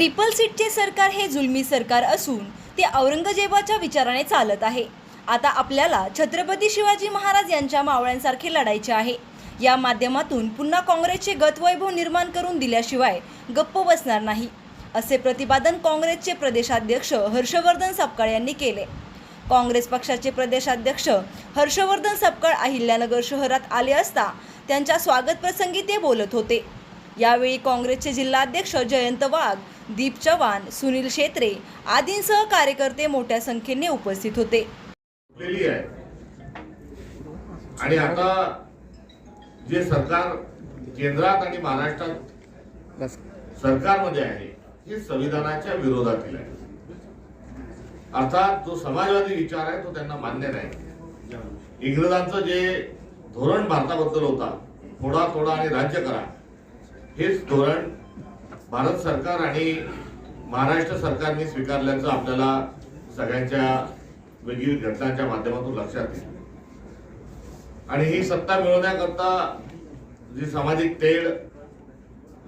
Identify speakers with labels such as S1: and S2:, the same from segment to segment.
S1: Triple सीटचे सरकार हे जुलमी सरकार असून ते औरंगजेबाच्या विचाराने चालत आहे. आता आपल्याला छत्रपती शिवाजी महाराज यांच्या मावळ्यांसारखे लढायचे आहे. या माध्यमातून पुन्हा काँग्रेसचे गतवैभव निर्माण करून दिल्याशिवाय गप्प बसणार नाही असे प्रतिपादन काँग्रेसचे प्रदेशाध्यक्ष हर्षवर्धन सपकाळ यांनी केले. काँग्रेस पक्षाचे प्रदेशाध्यक्ष हर्षवर्धन सपकाळ अहिल्यानगर शहरात आले असता त्यांच्या स्वागतप्रसंगी ते बोलत होते. यावेळी काँग्रेसचे जिल्हाध्यक्ष जयंत वाघ दीप चव्हाण सुनील शेत्रे आदींसह कार्यकर्ते मोठ्या संख्येने उपस्थित होते.
S2: आणि आता जे सरकार केंद्रात आणि महाराष्ट्रात सरकारमध्ये आहे हे संविधानाच्या विरोधातील आहे. अर्थात जो समाजवादी विचार आहे तो त्यांना मान्य नाही. इंग्रजांचं जे धोरण भारताबद्दल होता थोडा थोडा आणि राज्य करा हेच धोरण भारत सरकार आणि महाराष्ट्र सरकारने स्वीकारल्याचं आपल्याला सगळ्यांच्या वेगवेगळ्या घटनांच्या माध्यमातून लक्षात येईल. आणि ही सत्ता मिळवण्याकरता जी सामाजिक तेढ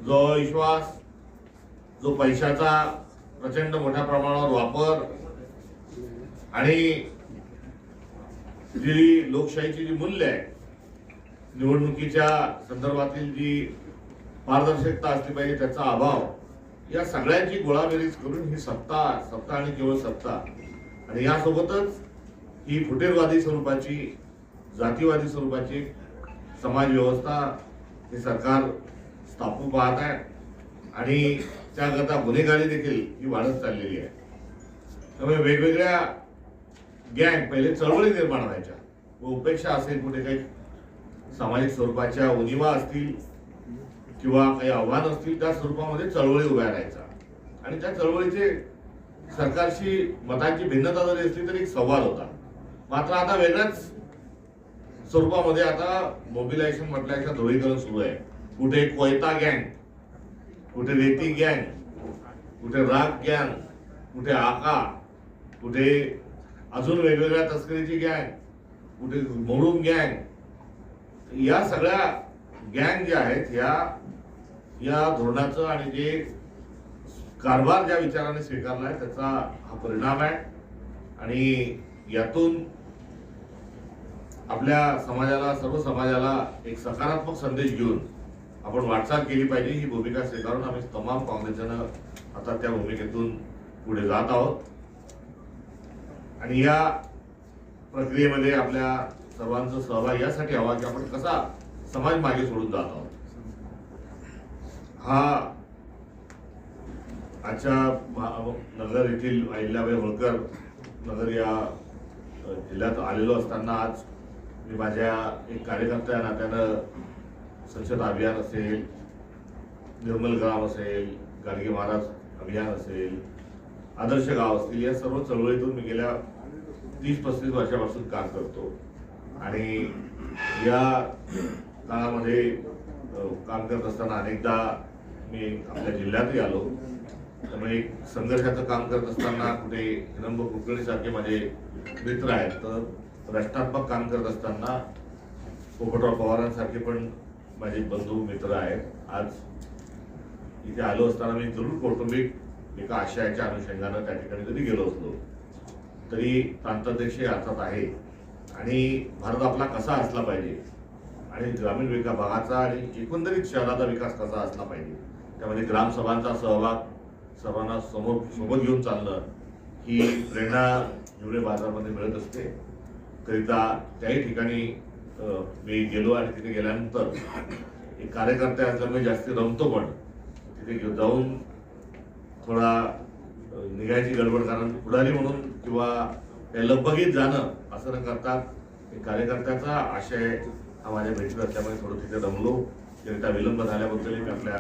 S2: जो विश्वास जो पैशाचा प्रचंड मोठ्या प्रमाणावर वापर आणि जी लोकशाहीची जी मूल्य आहे निवडणुकीच्या संदर्भातील जी पारदर्शकता असली पाहिजे त्याचा अभाव. या सगळ्यांची गोळाबेरीज करून ही सत्ता सत्ता आणि केवळ सत्ता. आणि यासोबतच ही फुटेरवादी स्वरूपाची जातीवादी स्वरूपाची समाज व्यवस्था हे सरकार स्थापू पाहत आहे. आणि त्याकरता गुन्हेगारी देखील ही वाढत चाललेली आहे. त्यामुळे वेगवेगळ्या गँग पहिले चळवळी निर्माण व्हायच्या. व उपेक्षा असेल कुठे काही सामाजिक स्वरूपाच्या उणिवा असतील किंवा काही आव्हान असतील त्या स्वरूपामध्ये चळवळी उभ्या राहायचा आणि त्या चळवळीचे सरकारशी मतांची भिन्नता जरी असली तरी एक संवाद होता. मात्र आता वेगळ्याच स्वरूपामध्ये आता मोबिलायझेशन म्हटल्याच्या ध्रुवीकरण सुरू आहे. कुठे कोयता गँग कुठे रेती गँग कुठे राग गँग कुठे आका कुठे अजून वेगवेगळ्या तस्करीची गँग कुठे मोडून गँग या सगळ्या गँग ज्या आहेत या या धोरणाचं आणि जे कारभार ज्या विचाराने स्वीकारला आहे त्याचा हा परिणाम आहे. आणि यातून आपल्या समाजाला सर्व समाजाला एक सकारात्मक संदेश घेऊन आपण वाटचाल केली पाहिजे. ही भूमिका स्वीकारून आम्ही तमाम काँग्रेसजन आता त्या भूमिकेतून पुढे जात आहोत. आणि या प्रक्रियेमध्ये आपल्या सर्वांचा सहभाग यासाठी हवा की आपण कसा समाज मागे सोडून जात आहोत? हा आजच्या नगर येथील अहिल्याबाई होळकर नगर या जिल्ह्यात आलेलो असताना आज मी माझ्या एक कार्यकर्त्या नात्यानं स्वच्छता अभियान असेल निर्मल ग्राम असेल गाडगे महाराज अभियान असेल आदर्श गाव असतील या सर्व चळवळीतून मी गेल्या तीस पस्तीस वर्षापासून काम करतो. आणि या काळामध्ये काम करत असताना अनेकदा मी आपल्या जिल्ह्यातही आलो. त्यामुळे एक संघर्षाचं काम करत असताना कुठे हिरंब कुलकर्णी सारखे माझे मित्र आहेत तर रचनात्मक काम करत असताना पोपटराव पवारांसारखे पण माझे बंधू मित्र आहेत. आज इथे आलो असताना मी जरूर कौटुंबिक एका आशयाच्या अनुषंगानं त्या ठिकाणी जरी गेलो असलो तरी प्रांताध्यक्ष अर्थात आहे. आणि भारत आपला कसा असला पाहिजे आणि ग्रामीण विकास भागाचा आणि एकंदरीत शहराचा विकास कसा असला पाहिजे त्यामध्ये ग्रामसभांचा सहभाग सर्वांना समोर सोबत घेऊन चालणं ही प्रेरणा हिवरे बाजारमध्ये मिळत असते. करिता त्याही ठिकाणी मी गेलो आणि तिथे गेल्यानंतर एक कार्यकर्ते असल्यामुळे जास्ती रमतो पण तिथे घेऊन जाऊन थोडा निघायची गडबड कारण पुढारी म्हणून किंवा काही लगबगीत जाणं असं न करता एक कार्यकर्त्याचा आशय हा माझ्या भेटीत असल्यामुळे थोडं तिथे रमलो करिता विलंब झाल्याबद्दल मी आपल्या